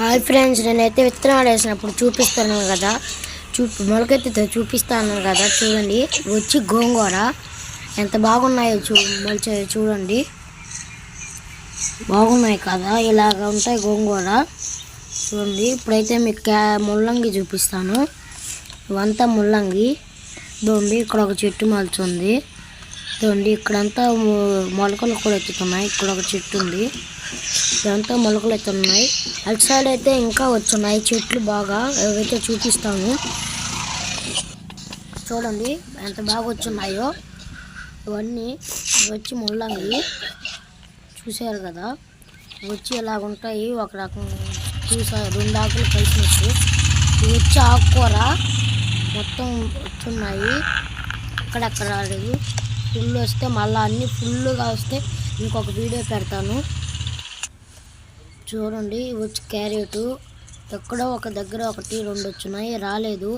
Hi friends నేనైతే విత్తనాలు వేసినప్పుడు చూపిస్తాను కదా. చూపి మొలకెత్తితో చూపిస్తాను కదా చూడండి. వచ్చి గోంగూర. ఎంత బాగున్నాయో చూ మొలిచే చూడండి. బాగున్నాయి కదా ఇలాగ ఉంటాయి గోంగూర. చూడండి ఇప్పుడైతే మీకు క్యా ముల్లంగి చూపిస్తాను. ఇవంతా ముల్లంగి. ఇదండి ఇక్కడ ఒక చెట్టు మలుచుంది. ఇదండి. ఇక్కడంతా మొలకలు కూడా వచ్చుతున్నాయి. ఇక్కడ ఒక చెట్టు ఉంది. ఇదంతా మొలకలు ఎత్తున్నాయి అటు సైడ్ అయితే ఇంకా వచ్చున్నాయి చెట్లు బాగా. ఏవైతే చూపిస్తాము చూడండి. ఎంత బాగా వచ్చున్నాయో. ఇవన్నీ వచ్చి ముల్లంగి. చూశారు కదా. వచ్చి ఇలాగ ఉంటాయి? ఒక రకం చూసా. రెండు ఆకులు కలిసినట్టు. ఇవి వచ్చి ఆకుకూర. మొత్తం వచ్చున్నాయి. అక్కడక్కడ రాలేదు ఫుల్ వస్తే మళ్ళీ అన్నీ ఫుల్గా వస్తే ఇంకొక వీడియో పెడతాను. చూడండి వచ్చి క్యారెట్. ఎక్కడో ఒక దగ్గర ఒకటి రెండు వచ్చినాయి రాలేదు.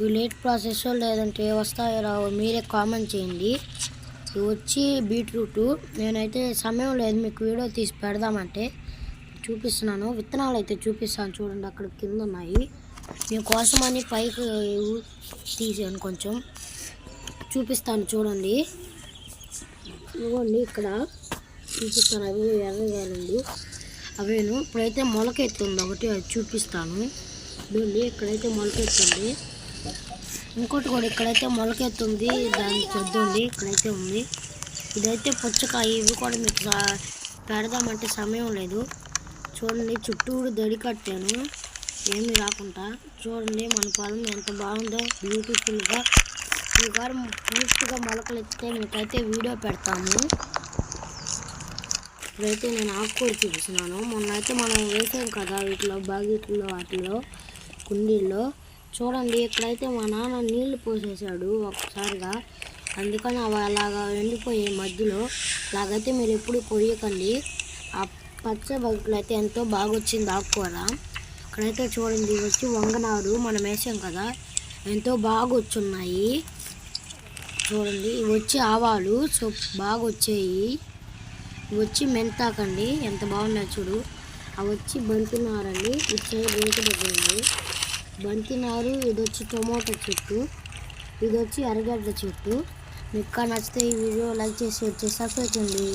ఇవి లేట్ ప్రాసెస్ లేదంటే వస్తాయో రావు మీరే కామెంట్ చేయండి. ఇవి వచ్చి బీట్రూట్ నేనైతే సమయం లేదు మీకు వీడియో తీసి పెడదామంటే. చూపిస్తున్నాను. విత్తనాలు అయితే చూపిస్తాను చూడండి అక్కడ కింద ఉన్నాయి. మీకోసమని పైకి తీసాను కొంచెం. చూపిస్తాను చూడండి. ఇవ్వండి ఇక్కడ. చూపిస్తాను. అవి ఎర్రగాయలండి అవేను. ఇప్పుడైతే మొలకెత్తుంది ఒకటి అది చూపిస్తాను. ఇదండి ఇక్కడైతే మొలకెత్తుంది ఇంకోటి కూడా ఇక్కడైతే మొలకెత్తుంది దాన్ని చూద్దండి. ఇక్కడైతే ఉంది. ఇదైతే పుచ్చకాయ. ఇవి కూడా మీకు పెడదామంటే సమయం లేదు. చూడండి చుట్టూరు దడి కట్టాను. ఏమి రాకుండా. చూడండి మన పొలం ఎంత బాగుందో. బ్యూటిఫుల్గా ఈ గారు పూర్తిగా మొలకలు ఎత్తితే మీకైతే వీడియో పెడతాము. ఇప్పుడైతే నేను ఆకుకూర చూపిస్తున్నాను మొన్న అయితే మనం వేసాం కదా వీటిలో బాగీట్లో వాటిలో కుండీల్లో. చూడండి ఇక్కడైతే మా నాన్న నీళ్ళు పోసేసాడు ఒకసారిగా అందుకని అవి అలాగా ఎండిపోయే మధ్యలో. అలాగైతే మీరు ఎప్పుడు పోయకండి ఆ పచ్చ బగ్గులు అయితే ఎంతో బాగా వచ్చింది ఆకుకూర. ఇక్కడైతే చూడండి వచ్చి వంగనారు మనం వేసాం కదా. ఎంతో బాగా వచ్చున్నాయి చూడండి. ఇవి వచ్చి ఆవాలు. సో బాగా వచ్చాయి. ఇవి వచ్చి మెంతాకండి. ఎంత బాగున్నాయి చూడు. అవి వచ్చి బంతినారండి. ఇటు సైడ్ రేటు దగ్గర బంతినారు ఇది వచ్చి టొమాటో చెట్టు. ఇది వచ్చి ఎర్రగడ్డ చెట్టు. మీకు నచ్చితే ఈ వీడియో లైక్ చేసి వచ్చి సబ్స్క్రైబ్ చేయండి.